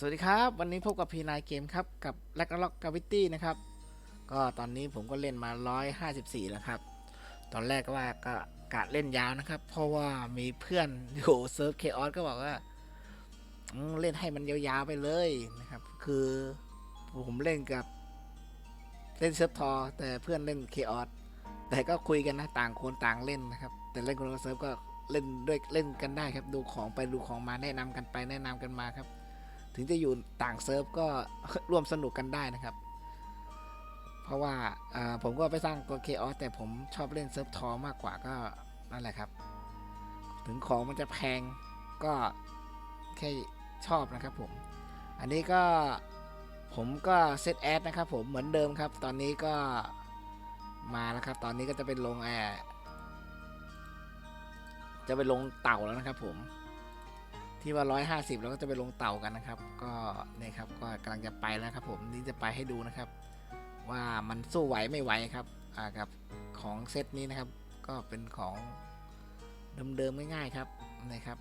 สวัสดีครับ วันนี้พบกับพีนายเกมครับ กับแลกล็อกกาวิตี้นะครับ ก็ตอนนี้ผมก็เล่นมา 154 แล้วครับ ตอนแรกก็ว่าก็กะเล่นยาวนะครับ เพราะว่ามีเพื่อนอยู่เซิร์ฟเคออสก็บอกว่าเล่นให้มันยาวๆไปเลยนะครับ คือผมเล่นกับเล่นเซิร์ฟทอ แต่เพื่อนเล่นเคออสแต่ก็คุยกันนะต่างคนต่างเล่นนะครับ แต่เล่นคนละเซิร์ฟก็เล่นด้วยเล่นกันได้ครับ ดูของไปดูของมาแนะนำกันไปแนะนำกันมาครับ ถึงจะอยู่ต่างเซิร์ฟก็ร่วมสนุกกันได้นะครับ เพราะว่าผมก็ไปสร้างตัวเคออสแต่ผมชอบเล่นเซิร์ฟทอมากกว่าก็นั่นแหละครับ ถึงของมันจะแพงก็แค่ชอบนะครับผม อันนี้ก็ผมก็เซตแอดนะครับผมเหมือนเดิมครับ ตอนนี้ก็มาแล้วครับ ตอนนี้ก็จะเป็นลงแอร์จะไปลงเต่าแล้วนะครับผม ที่ว่า 150แล้วก็จะไปลงเต่ากันนะครับ ก็เนี่ยครับก็กำลังจะไปแล้วครับ ผมนี่จะไปให้ดูนะครับ ว่ามันสู้ไหวไม่ไหวครับอ่ากับของเซตนี้นะครับ ก็เป็นของเดิมๆง่ายๆครับนะครับ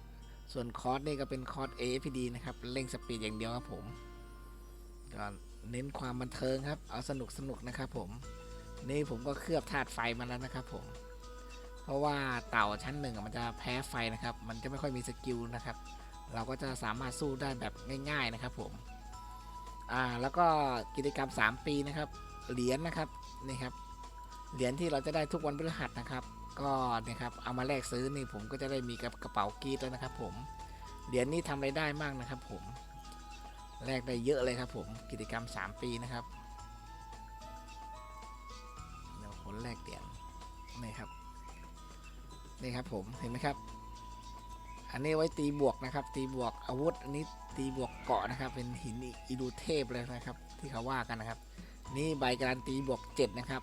ส่วนคอร์สนี่ก็เป็นคอร์ส AFPD นะครับเร่งสปีดอย่างเดียวครับผมก็เน้นความบันเทิงครับ เอาสนุกสนุกนะครับผม นี่ผมก็เคลือบธาตุไฟมาแล้วนะครับผม เพราะว่าเต่าชั้นหนึ่งมันจะแพ้ไฟนะครับ มันจะไม่ค่อยมีสกิลนะครับ เราก็จะสามารถสู้ได้แบบง่าย ๆนะครับผมอ่าแล้วก็กิจกรรม 3 ปีนะครับเหรียญนะครับนี่ครับเหรียญที่เราจะได้ทุกวันพฤหัสนะครับ ก็นี่ครับเอามาแลกซื้อนี่ผมก็จะได้มีกับกระเป๋ากรีดแล้วนะครับ ผมเหรียญนี่ทำอะไรได้มากนะครับ ผมแลกได้เยอะเลยครับ ผมกิจกรรม 3 ปีนะครับเดี๋ยวคนแลกเหรียญนี่ครับนี่ครับผมเห็นไหมครับ อันนี้ไว้ตีบวกนะครับ ตีบวกอาวุธ อันนี้ตีบวกเกาะนะครับ เป็นหินอีดูเทพเลยนะครับ ที่เขาว่ากันนะครับ นี่ใบการันตีบวก 7 นะครับ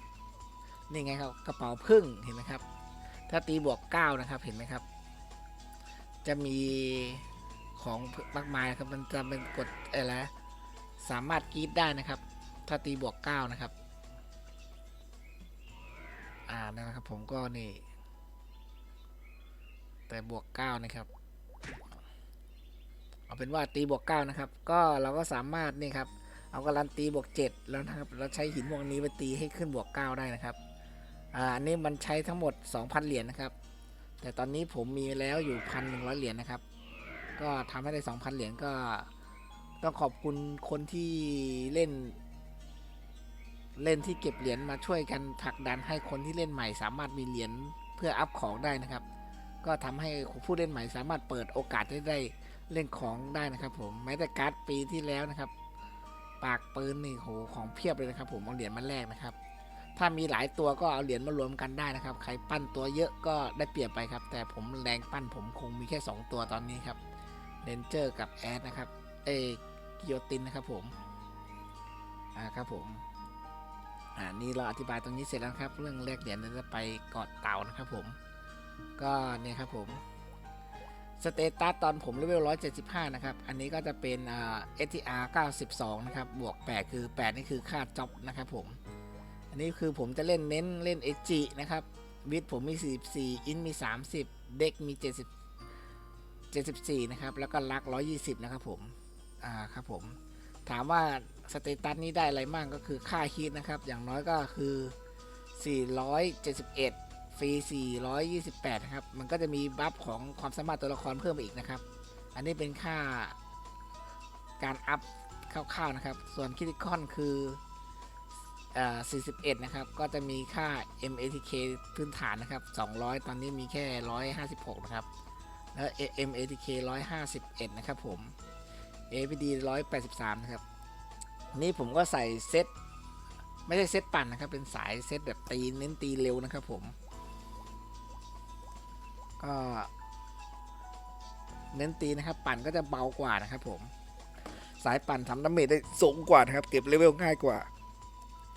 นี่ไงครับกระเป๋าพึ่งเห็นไหมครับ ถ้าตีบวก 9 นะครับเห็นไหมครับ จะมีของมากมายครับมันจะเป็นกดอะไรสามารถกรีดได้นะครับ ถ้าตีบวก 9 นะครับ อ่านะครับผมก็นี่ แต่บวก 9 นะครับ เอาเป็นว่าตีบวก 9 นะครับ ก็เราก็สามารถนี่ครับ เอาการันตีบวก 7 แล้วนะครับ เราใช้หินพวกนี้ไปตีให้ขึ้นบวก 9 ได้นะครับอ่าอันนี้มันใช้ทั้งหมด 2,000 เหรียญนะครับ แต่ตอนนี้ผมมีแล้วอยู่ 1,100 เหรียญนะครับ ก็ทำให้ได้ 2,000 เหรียญก็ต้องขอบคุณคนที่เล่น เล่นที่เก็บเหรียญมาช่วยกันผลักดันให้คนที่เล่นใหม่ สามารถมีเหรียญเพื่ออัพของได้นะครับ ก็ทำให้ผู้เล่นใหม่สามารถเปิดโอกาสได้ได้เล่นของได้นะครับ ผมแม้แต่การ์ดปีที่แล้วนะครับ ปากปืนนี่โหของเพียบเลยนะครับ ผมเอาเหรียญมาแลกนะครับ ถ้ามีหลายตัวก็เอาเหรียญมารวมกันได้นะครับ ใครปั้นตัวเยอะก็ได้เปรียบไปครับ แต่ผมแรงปั้นผมคงมีแค่ 2 ตัวตอนนี้ครับเรนเจอร์กับแอดนะครับเอกิโยตินนะครับผมอ่าครับผมอ่านี่เราอธิบายตรงนี้เสร็จแล้วครับ เรื่องแลกเหรียญเราจะไปเกาะเต่านะครับผม ก็เนี่ยครับผมสเตตัสตอนผมเลเวล 175 นะครับ อันนี้ก็จะเป็นเอ่า STR 92 นะครับ บวก 8 คือ 8 นี่คือค่าจ็อบนะครับผม อันนี้คือผมจะเล่นเน้นเล่น SG นะครับ วิทผมมี 44 อินมี 30 เด็กมี 70 74 นะครับ แล้วก็ลัก 120 นะครับผม อ่า ครับผม ถามว่าสเตตัสนี้ได้อะไรมั่งก็คือค่าฮีทนะครับ อย่างน้อยก็คือ 471 ฟรี 428 นะครับ มันก็จะมีบัฟของความสามารถตัวละครเพิ่มมาอีกนะครับ อันนี้เป็นค่าการอัพคร่าวๆนะครับ ส่วนคิติคอนคืออ41 นะครับ ก็จะมีค่า MATK พื้นฐานนะครับ 200 ตอนนี้มีแค่ 156 นะครับ แล้ว MATK 151 นะครับผม APD 183 นะครับ นี่ผมก็ใส่เซตไม่ใช่เซตปั่นนะครับ เป็นสายเซตแบบตีเน้นตีเร็วนะครับผม ก็ เน้นตีนะครับ ปั่นก็จะเบากว่านะครับ ผม สายปั่นทำดาเมจได้สูงกว่านะครับ เก็บเลเวลง่ายกว่า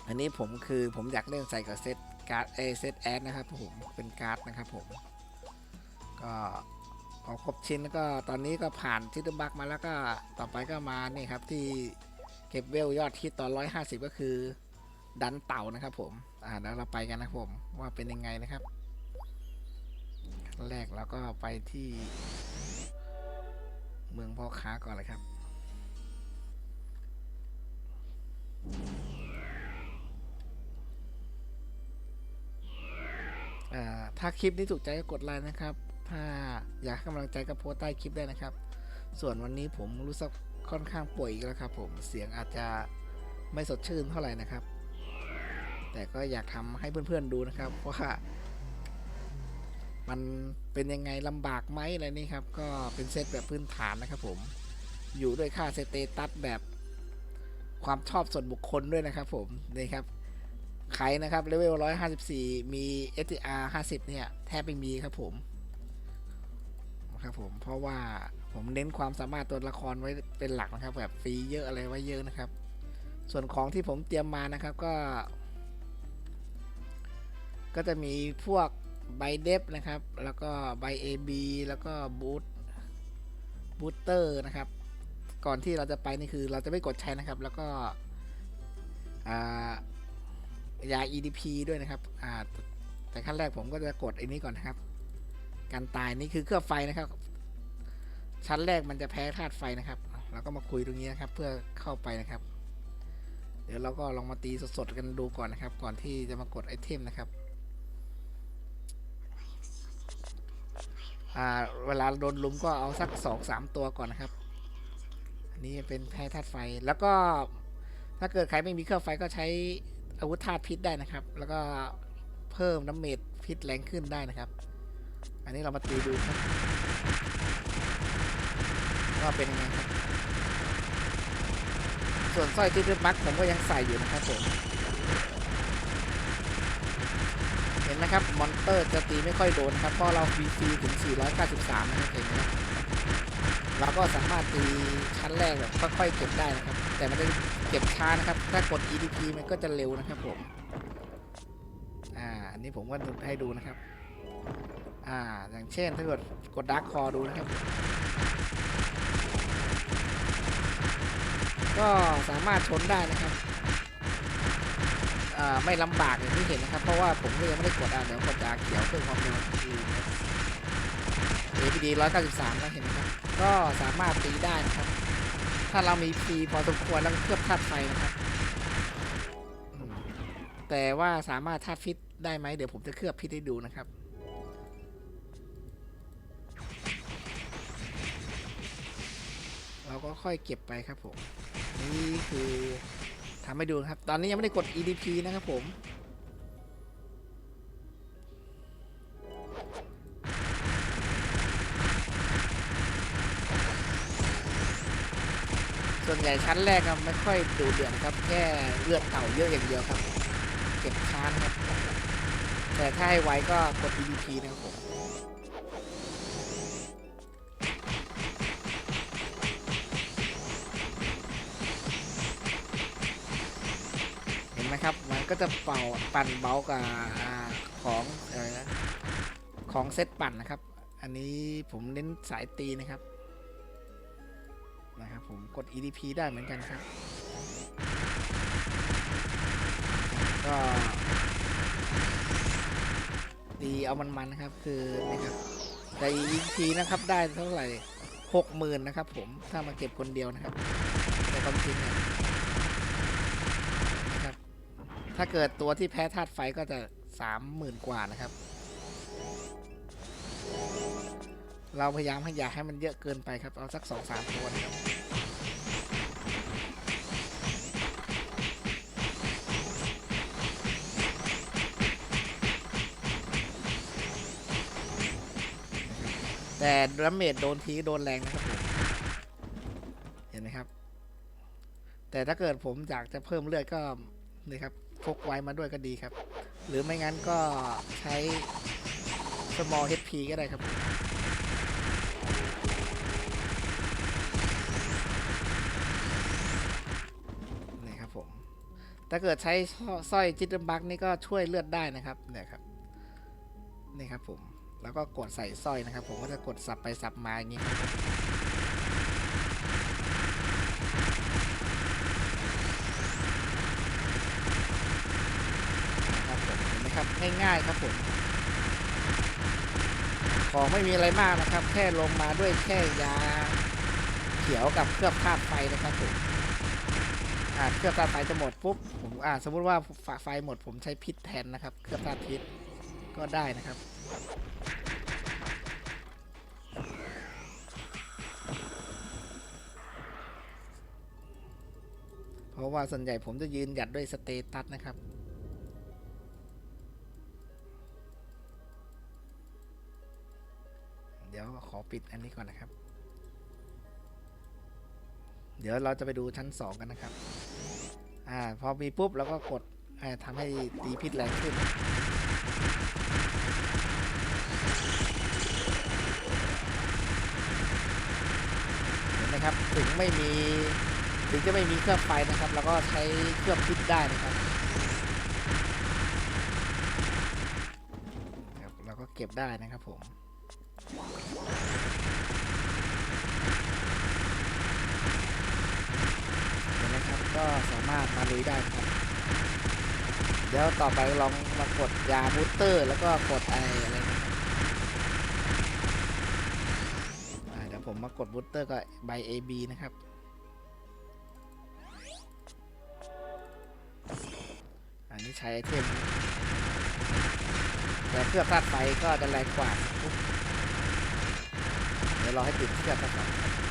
อันนี้ผมคือผมอยากเล่นใส่กับเซตการ์ดเอเซตแอดนะครับ ผมเป็นการ์ดนะครับ ผม ก็พอครบชิ้นแล้วก็ตอนนี้ก็ผ่านทิตบักมาแล้วก็ต่อไปก็มานี่ครับที่เก็บเวลยอดที่ตอน 150 ก็คือดันเต่านะครับผม อ่าแล้วเราไปกันนะครับผมว่าเป็นยังไงนะครับ แรกเราก็ไปที่เมืองพ่อค้าก่อนเลยครับ ถ้าคลิปนี้ถูกใจก็กดไลค์นะครับ ถ้าอยากให้กำลังใจก็โพสใต้คลิปได้นะครับ ส่วนวันนี้ผมรู้สึกค่อนข้างป่วยอีกแล้วครับผม เสียงอาจจะไม่สดชื่นเท่าไหร่นะครับ แต่ก็อยากทำให้เพื่อนๆดูนะครับว่า มันเป็นยังไงลำบากไหมอะไรนี่ครับ ก็เป็นเซตแบบพื้นฐานนะครับผม อยู่ด้วยค่าสเตตัสแบบความชอบส่วนบุคคลด้วยนะครับผมนี่ครับใครนะครับเลเวล 154 มี STR 50 เนี่ย แทบไม่มีครับผมครับผม เพราะว่าผมเน้นความสามารถตัวละครไว้เป็นหลักนะครับ แบบฟรีเยอะอะไรไว้เยอะนะครับ ส่วนของที่ผมเตรียมมานะครับก็ ก็จะมีพวก ใบเดฟนะครับ แล้วก็ใบ AB แล้วก็บูตบูตเตอร์นะครับ ก่อนที่เราจะไปนี่คือเราจะไม่กดใช้นะครับ แล้วก็ยา EDP ด้วยนะครับแต่ขั้นแรกผมก็จะกดไอ้นี้ก่อนนะครับ การตายนี่คือเครื่องไฟนะครับ ชั้นแรกมันจะแพ้ธาตุไฟนะครับเราก็มาคุยตรงนี้นะครับ เพื่อเข้าไปนะครับ เดี๋ยวเราก็ลองมาตีสดๆกันดูก่อนนะครับ ก่อนที่จะมากดไอเทมนะครับ อ่า เวลาโดนลุมก็เอาสักสองสามตัวก่อนนะครับ อันนี้เป็นแพ้ธาตุไฟ แล้วก็ถ้าเกิดใครไม่มีเครื่องไฟก็ใช้อาวุธธาตุพิษได้นะครับ แล้วก็เพิ่มน้ำเมจพิษแรงขึ้นได้นะครับ อันนี้เรามาตีดูครับว่าเป็นยังไงครับ ส่วนสร้อยที่เป็นบัคผมก็ยังใส่อยู่นะครับผม เห็ นไหมครับ มอนเตอร์จะตีไม่ค่อยโดนครับเพราะเราฟรีถึง 493 นะครับเห็นไหมเราก็สามารถตีชั้นแรกแบบค่อยๆเก็บได้นะครับ แต่มันจะเก็บช้านะครับ ถ้ากด EDP มันก็จะเร็วนะครับผม อ่า อันนี้ผมก็ให้ดูนะครับ อ่า อย่างเช่นถ้ากดกดดาร์คคอดูนะครับ ก็สามารถชนได้นะครับ ไม่ลำบากอย่างที่เห็นนะครับ เพราะว่าผมก็ยังไม่ได้กดอะเดี๋ยวกดจากเขียวเพิ่มความเร็วทีนะครับ APD 193แล้วเห็นไหมครับ ก็สามารถตีได้นะครับ ถ้าเรามีฟีพอสมควรแล้วเคลือบธาตุไฟนะครับ แต่ว่าสามารถธาตุพิษได้ไหมเดี๋ยวผมจะเคลือบพิษให้ดูนะครับเราก็ค่อยเก็บไปครับผม นี่คือ ทำให้ดูครับ ตอนนี้ยังไม่ได้กด EDP นะครับผม ส่วนใหญ่ชั้นแรกครับไม่ค่อยดูเดือดครับ แค่เลือดเต่าเยอะอย่างเดียวครับ เก็บช้านครับ แต่ถ้าให้ไวก็กด EDP นะครับผม ก็จะเป่าปั่นเบากับของอะไรนะของเซตปั่นนะครับ อันนี้ผมเน้นสายตีนะครับนะครับผมกด EDP ได้เหมือนกันครับ ก็ตีเอามันๆนะครับคือนะครับแต่ EDP นะครับได้เท่าไหร่หกหมื่นนะครับผมถ้ามาเก็บคนเดียวนะครับ แต่ความจริงเนี่ยนะครับ ถ้าเกิดตัวที่แพ้ธาตุไฟก็จะสามหมื่นกว่านะครับ เราพยายามให้ยาให้มันเยอะเกินไปครับ เอาสักสองสามตัวนะครับแต่ดาเมจโดนทีโดนแรงนะครับผมเห็นไหมครับ แต่ถ้าเกิดผมอยากจะเพิ่มเลือดก็ นี่ครับพกไว้มาด้วยก็ดีครับ หรือไม่งั้นก็ใช้ small HP ก็ได้ครับนี่ครับผมถ้าเกิดใช้สร้อยจิตบักนี่ก็ช่วยเลือดได้นะครับเนี่ยครับนี่ครับผมแล้วก็กดใส่สร้อยนะครับ ผมก็จะกดสับไปสับมาอย่างนี้ครับครับผมเห็นไหมครับ ง่าย ๆ ครับผมของไม่มีอะไรมากนะครับ แค่ลงมาด้วยแค่ยาเขียวกับเคลือบธาตุไฟนะครับผมอ่าเครื่องธาตุไฟจะหมดปุ๊บผมอ่าสมมุติว่าไฟไฟหมดผมใช้พิษแทนนะครับ เครื่องธาตุพิษก็ได้นะครับเพราะว่าส่วนใหญ่ผมจะยืนหยัดด้วยสเตตัสนะครับ ดี๋ยวขอปิดอันนี้ก่อนนะครับ เดี๋ยวเราจะไปดูชั้นสองกันนะครับ อ่า พอมีปุ๊บเราก็กดทำให้ตีพิษแรงขึ้นเห็นไหมครับถึงไม่มีถึงจะไม่มีเครื่องไฟนะครับเราก็ใช้เครื่องพิษได้นะครับครับเราก็เก็บได้นะครับผม เห็นไหมครับ ก็สามารถมาลุยได้ครับ เดี๋ยวต่อไปลองมากดยาบูสเตอร์ แล้วก็กดไออะไรนะครับอ่าเดี๋ยวผมมากดบูสเตอร์ก็ใบ AB นะครับ อันนี้ใช้ไอเทม แต่เครื่องธาตุไฟก็จะแรงกว่าเดี๋ยวรอให้ติดเครื่องธาตุ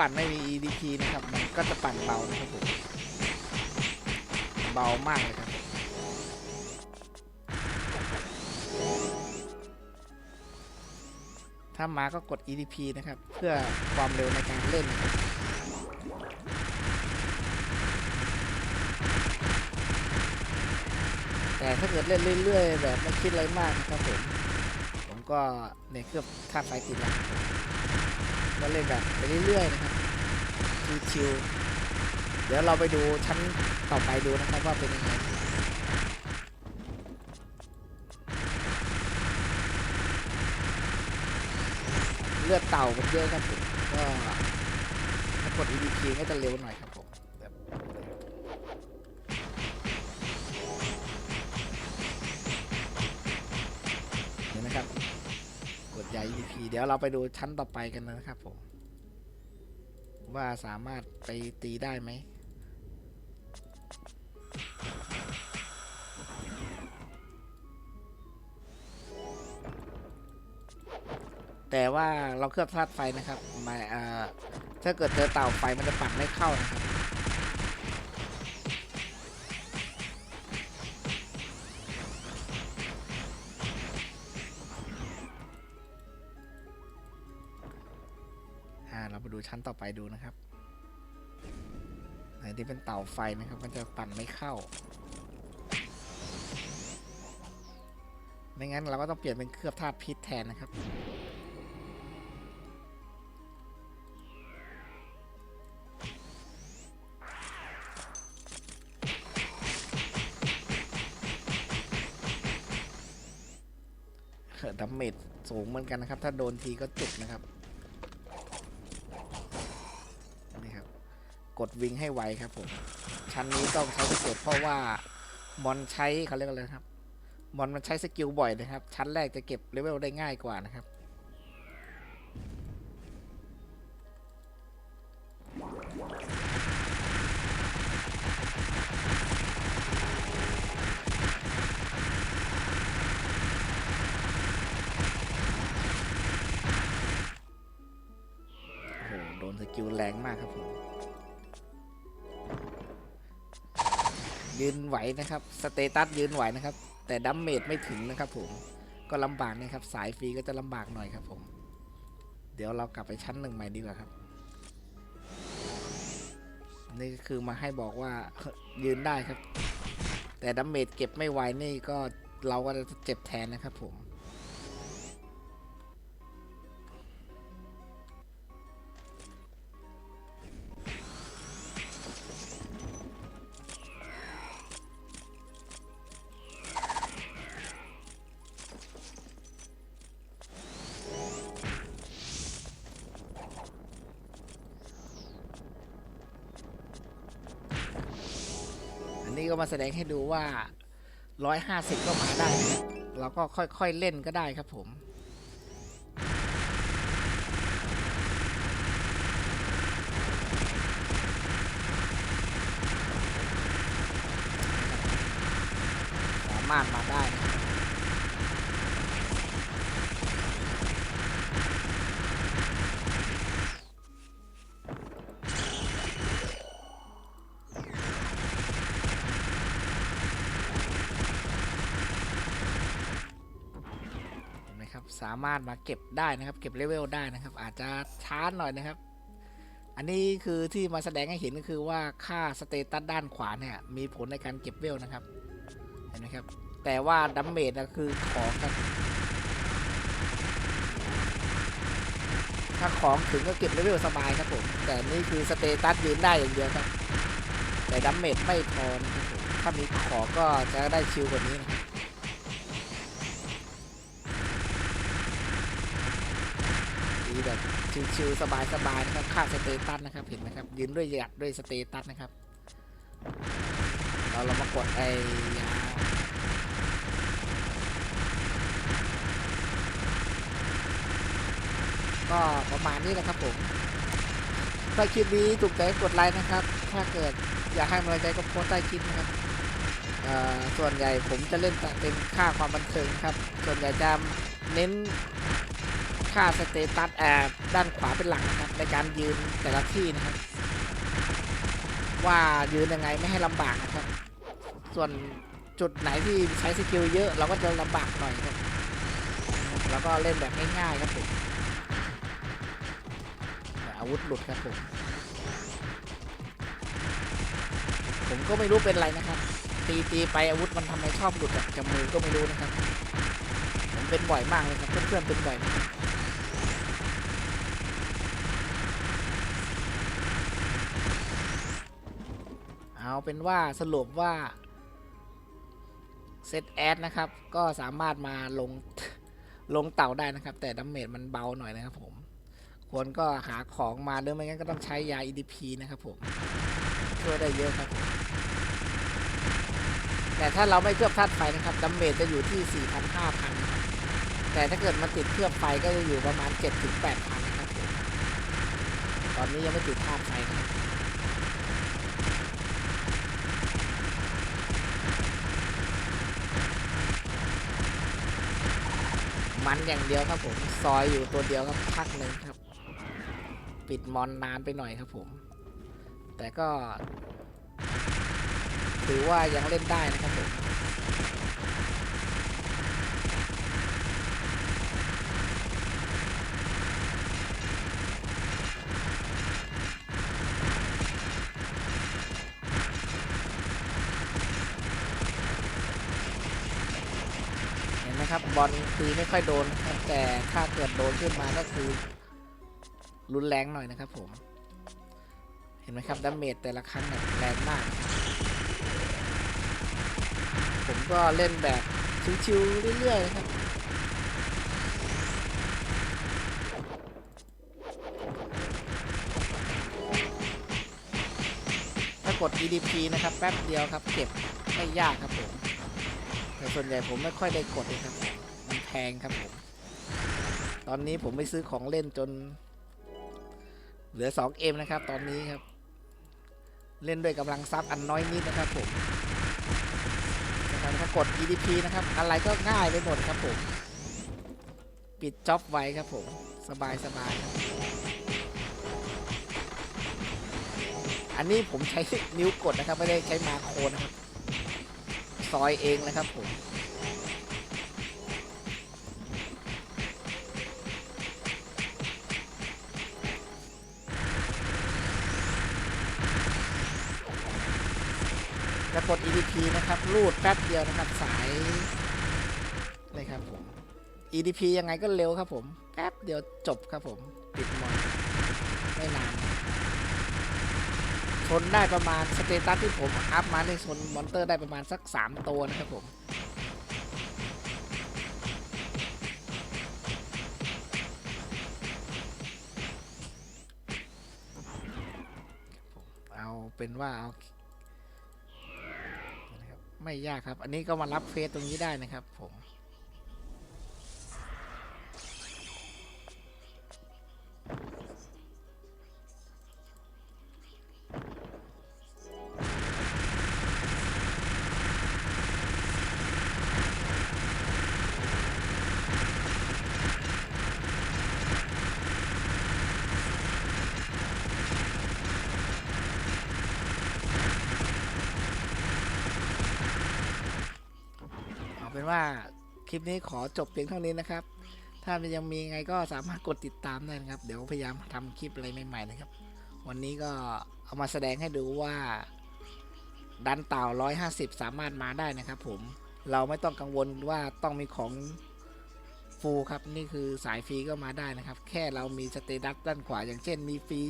ปั่นไม่มี EDP นะครับ มันก็จะปั่นเบานะครับผม เบามากเลยครับ ถ้ามาก็กด EDP นะครับ เพื่อความเร็วในการเล่นแต่ถ้าเกิดเล่นเรื่อยๆ แบบไม่คิดอะไรมากนะครับผม ผมก็ในเครื่องค่าไฟติดแล้ว ก็เล่นแบบไปเรื่อยๆนะครับชิวๆเดี๋ยวเราไปดูชั้นต่อไปดูนะครับว่าเป็นยังไงเลือดเต่ามันเยอะครับก็ถ้ากด EDP ก็จะเร็วหน่อยครับเห็นไหมครับ ใหญ่ EP เดี๋ยวเราไปดูชั้นต่อไปกันนะครับผม ว่าสามารถไปตีได้ไหมแต่ว่าเราเคลือบธาตุไฟนะครับมายอ่าถ้าเกิดเจอเต่าไฟมันจะปัดไม่เข้านะครับ ดูนะครับไหนที่เป็นเต่าไฟนะครับ มันจะปั่นไม่เข้า ไม่งั้นเราก็ต้องเปลี่ยนเป็นเคลือบธาตุพิษแทนนะครับดาเมจสูงเหมือนกันนะครับ ถ้าโดนทีก็จุกนะครับ นี่ครับ กดวิ่งให้ไวครับผม ชั้นนี้ต้องใช้สเก็ตเพราะว่ามอนใช้เขาเรียกอะไรครับ มอนมันใช้สกิลบ่อยนะครับ ชั้นแรกจะเก็บเลเวลได้ง่ายกว่านะครับโอ้โหโดนสกิลแรงมากครับผม ยืนไหวนะครับสเตตัสยืนไหวนะครับ แต่ดัมเมจไม่ถึงนะครับผมก็ลำบากนะครับ สายฟรีก็จะลำบากหน่อยครับผม เดี๋ยวเรากลับไปชั้นหนึ่งใหม่ดีกว่าครับ นี่คือมาให้บอกว่ายืนได้ครับ แต่ดัมเมจเก็บไม่ไหวนี่ก็เราก็จะเจ็บแทนนะครับผม ก็มาแสดงให้ดูว่า 150 ก็มาได้ เราก็ค่อยๆเล่นก็ได้ครับผม สามารถมาเก็บได้นะครับ เก็บเลเวลได้นะครับ อาจจะช้าหน่อยนะครับ อันนี้คือที่มาแสดงให้เห็นก็คือว่าค่าสเตตัสด้านขวาเนี่ยมีผลในการเก็บเวลนะครับเห็นไหมครับ แต่ว่าดัมเมจนะคือของครับถ้าของถึงก็เก็บเลเวลสบายครับผมแต่นี่คือสเตตัสยืนได้อย่างเดียวครับ แต่ดัมเมจไม่พอนะครับผมถ้ามีของก็จะได้ชิลกว่านี้นะครับ ดีแบบชิวๆสบายๆนะครับค่าสเตตัสนะครับเห็นไหมครับยืนด้วยหยัดด้วยสเตตัสนะครับเราเรามากดไอ้ยาก็ประมาณนี้นะครับผมถ้าคลิปนี้ถูกใจกดไลค์นะครับ ถ้าเกิดอยากให้กำลังใจก็โพสใต้คลิปนะครับส่วนใหญ่ผมจะเล่นแต่เป็นค่าความบันเทิงครับ ส่วนใหญ่จะเน้น ค่าสเตตัสแอบด้านขวาเป็นหลักนะครับในการยืนแต่ละที่นะครับ ว่ายืนยังไงไม่ให้ลำบากนะครับ ส่วนจุดไหนที่ใช้สกิลเยอะเราก็จะลำบากหน่อยครับ แล้วก็เล่นแบบง่ายๆครับผมอาวุธหลุดครับผม ผมก็ไม่รู้เป็นไรนะครับ ตีตีไปอาวุธมันทำไมชอบหลุดจากจากมือก็ไม่รู้นะครับ ผมเป็นบ่อยมากเลยครับเพื่อนๆเป็นบ่อยมาก เอาเป็นว่าสรุปว่าเซตแอดนะครับ ก็สามารถมาลงลงเต่าได้นะครับ แต่ดาเมจมันเบาหน่อยนะครับผม ควรก็หาของมาหรือไม่งั้นก็ต้องใช้ยา EDP นะครับผม ช่วยได้เยอะครับ แต่ถ้าเราไม่เคลือบธาตุไฟนะครับดาเมจจะอยู่ที่4,000 5,000นะครับแต่ถ้าเกิดมันติดเคลือบไฟก็จะอยู่ประมาณ 7-8,000นะครับผม ตอนนี้ยังไม่ติดธาตุไฟนะครับ มันอย่างเดียวครับผมซอยอยู่ตัวเดียวครับพักหนึ่งครับ ปิดมอนนานไปหน่อยครับผม แต่ก็ ถือว่ายังเล่นได้นะครับผม นไหมครับบอลตีไม่ค่อยโดนครับแต่ถ้าเกิดโดนขึ้นมาก็คือรุนแรงหน่อยนะครับผม เห็นไหมครับดาเมจแต่ละครั้งเนี่ยแรงมาก ผมก็เล่นแบบชิวๆเรื่อยๆนะครับถ้ากด EDP นะครับแป๊บเดียวครับเก็บไม่ยากครับผม แต่ส่วนใหญ่ผมไม่ค่อยได้กดเลยครับ มันแพงครับผม ตอนนี้ผมไม่ซื้อของเล่นจน เหลือ 2M นะครับ ตอนนี้ครับ เล่นด้วยกำลังทรัพย์อันน้อยนิดนะครับผมนะครับถ้ากด EDP นะครับ อะไรก็ง่ายไปหมดครับผม ปิดจ็อบไว้ครับผม สบายสบายครับอันนี้ผมใช้นิ้วกดนะครับ ไม่ได้ใช้มาโคนะครับ ซอยเองนะครับผมจะกด EDP นะครับรูดแป๊บเดียวนะครับสายเลยครับผม EDP ยังไงก็เร็วครับผม แป๊บเดียวจบครับผม ปิดมอนไม่นาน ชนได้ประมาณสเตตัสที่ผมอัพมาในชนมอนเตอร์ได้ประมาณสัก 3 ตัวนะครับผมเอาเป็นว่าเอาไม่ยากครับ อันนี้ก็มารับเฟซตรงนี้ได้นะครับผม ว่าคลิปนี้ขอจบเพียงเท่านี้นะครับ ถ้ามันยังมีไงก็สามารถกดติดตามได้นะครับ เดี๋ยวพยายามทำคลิปอะไรใหม่ๆนะครับ วันนี้ก็เอามาแสดงให้ดูว่า ดันเต่า 150 สามารถมาได้นะครับ ผมเราไม่ต้องกังวลว่าต้องมีของฟูครับนี่คือสายฟรีก็มาได้นะครับ แค่เรามีสเตตัสด้านขวา อย่างเช่นมีฟรี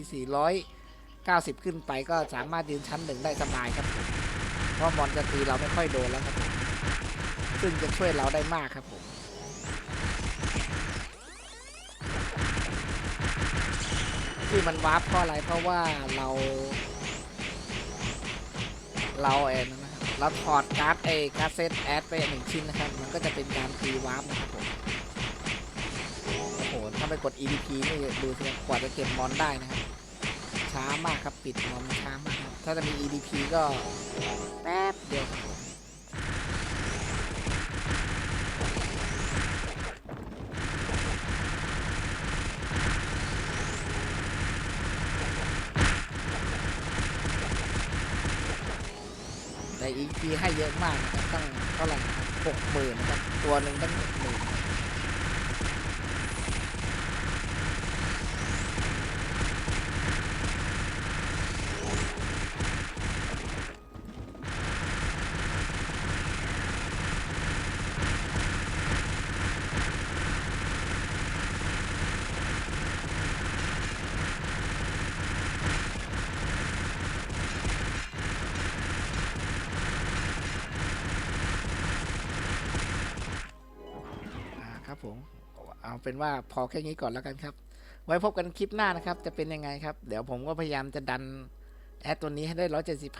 490 ขึ้นไปก็สามารถยืนชั้นหนึ่งได้สบายครับผมเพราะมอนจะตีเราไม่ค่อยโดนแล้วครับผม ซึ่งจะช่วยเราได้มากครับผมที่มันวาร์ปเพราะอะไรเพราะว่าเรา เราเองนะครับเราถอดการ์ดเอการ์ดเซตแอดไปหนึ่งชิ้นนะครับ มันก็จะเป็นการตีวาร์ปนะครับผมโอ้โหถ้าไปกด EDP นี่ดูสิครับกว่าจะเก็บมอนได้นะครับ ช้ามากครับปิดมอนช้ามากครับ ถ้าจะมี EDP ก็แป๊บเดียวครับ ผมแต่ EP ให้เยอะมากนะครับตั้งเท่าไหร่หกหมื่นนะครับ ตัวหนึ่งตั้งหกหมื่น เป็นว่าพอแค่นี้ก่อนแล้วกันครับ ไว้พบกันคลิปหน้านะครับ จะเป็นยังไงครับ เดี๋ยวผมก็พยายามจะดันแอดตัวนี้ให้ได้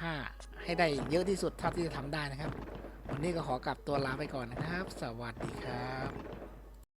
175 ให้ได้เยอะที่สุดเท่าที่จะทำได้นะครับ วันนี้ก็ขอกลับตัวลาไปก่อนนะครับ สวัสดีครับ